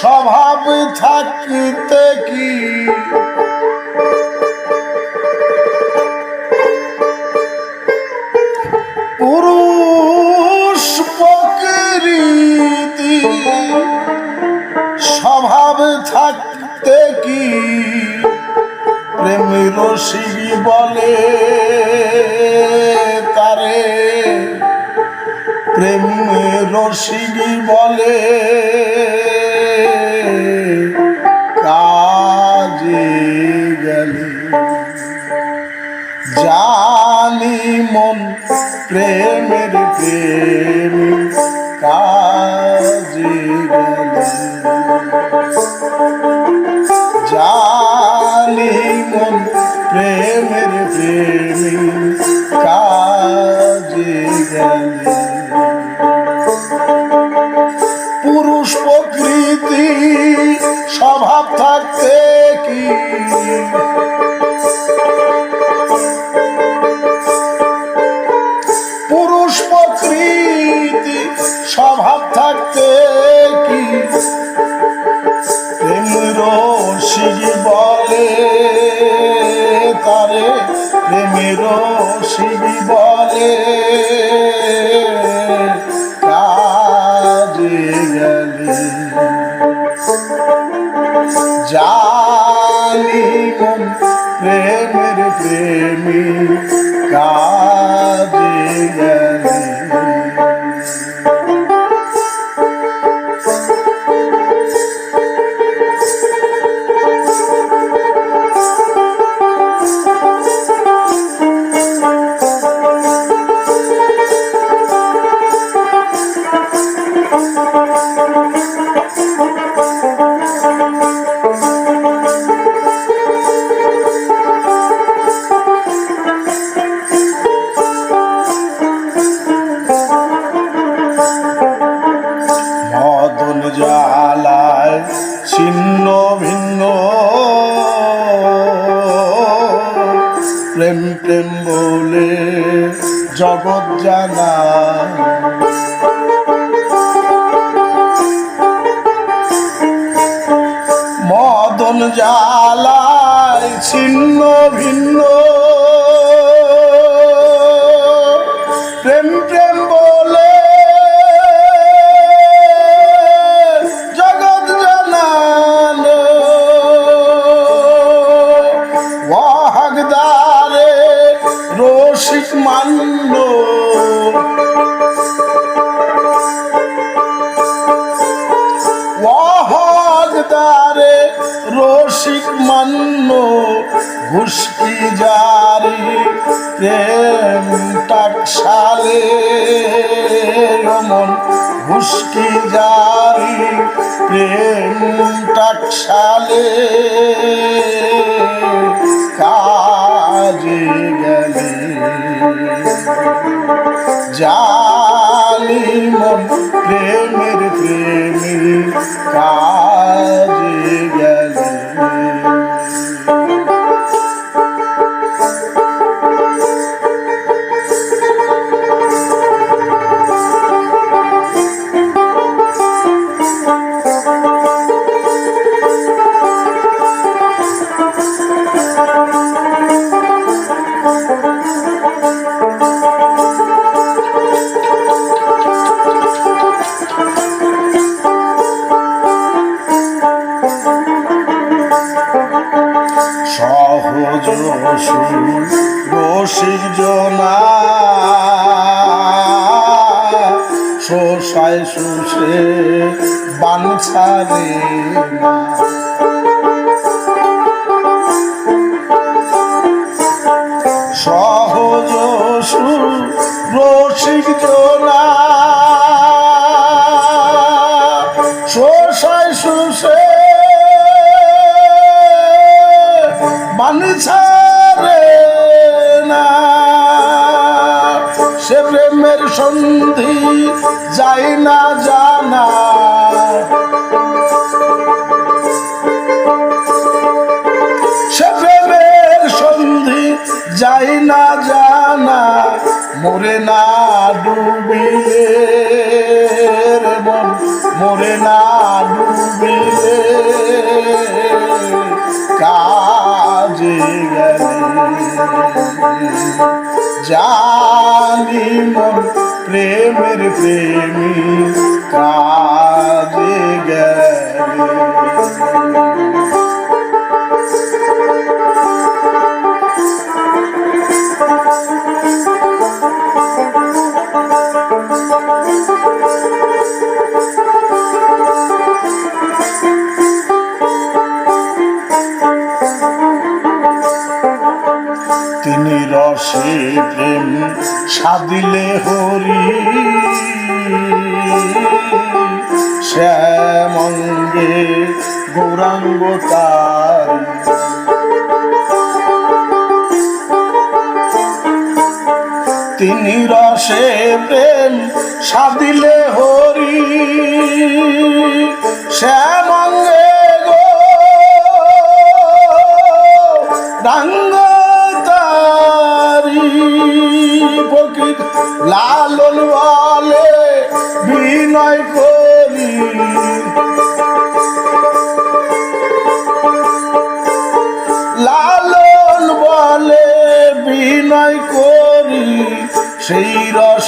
স্বভাব থাকিতে কি? পুরুষ প্রকৃতি স্বভাব থাকতে কি? প্রেম রসিক বলে তারে, প্রেম রসিক বলে জানি মন প্রেমের প্রেম কাজে পুরুষ প্রকৃতি স্বভাব থাকতে কি? প্রেমের শিবি বলে কাজে গেলে। জানি প্রেমের প্রেমী। ভিন্ন। প্রেম প্রেম বলে জগৎ জানা মদন জ্বালায় ছিন্ন ভিন্ন। মান্য ওয়াহদারে রসিক মান্য, ঘুষকি জারি প্রেম টাকশালে। রমন ঘুষকি জারি প্রেম টাকশালে। কাজে গেলে জানি মন প্রেমের প্রেমী জনা শোষায় শুষে বাঞ্ছারে না যাই না জানা সন্ধি যাই না জানা মরে না ডুবিলে মরে না ডুবিলে কাজে গেলে। যা মন প্রেমের প্রেমী কাজে গেলে। হরি শ্যামঙ্গে গৌরাঙ্গ তিনি রসে প্রেম সাদিলে হরি।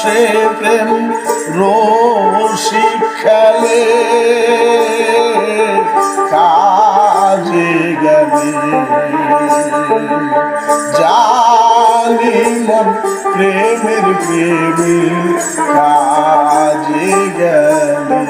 রসে প্রেম রসিক খেলে। কাজে গেলে জানি মন প্রেমের প্রেমী কাজে গেলে।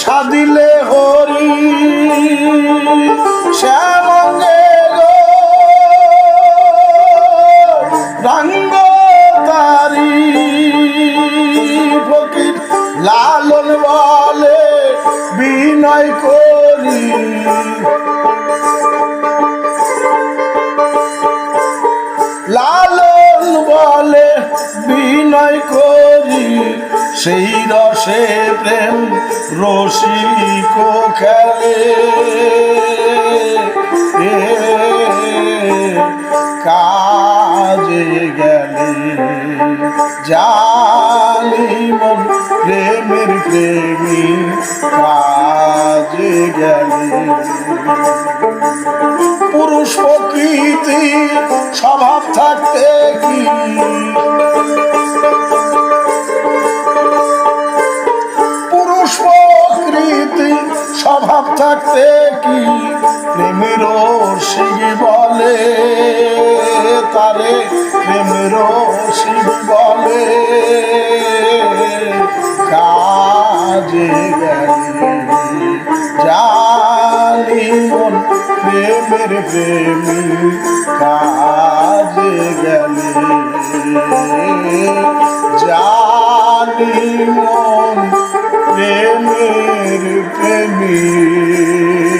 সাদিলে হরি শ্যামঙ্গে রাঙ্গ তারি, ফকির লালন বলে বিনয় করি। লালন বলে বিনয় করি, সেই রসে প্রেম রসিক খেলে কাজে গেলে জানি প্রেমের প্রেমী কাজে গেলে। পুরুষ প্রকৃতি স্বভাব থাকতে থাকতে কি? প্রেমের শিব বলে, তারে প্রেমের শিব বলে। কাজে জানি প্রেমের প্রেমী। কাজে গেলে জানি মন প্রেমের প্রেমী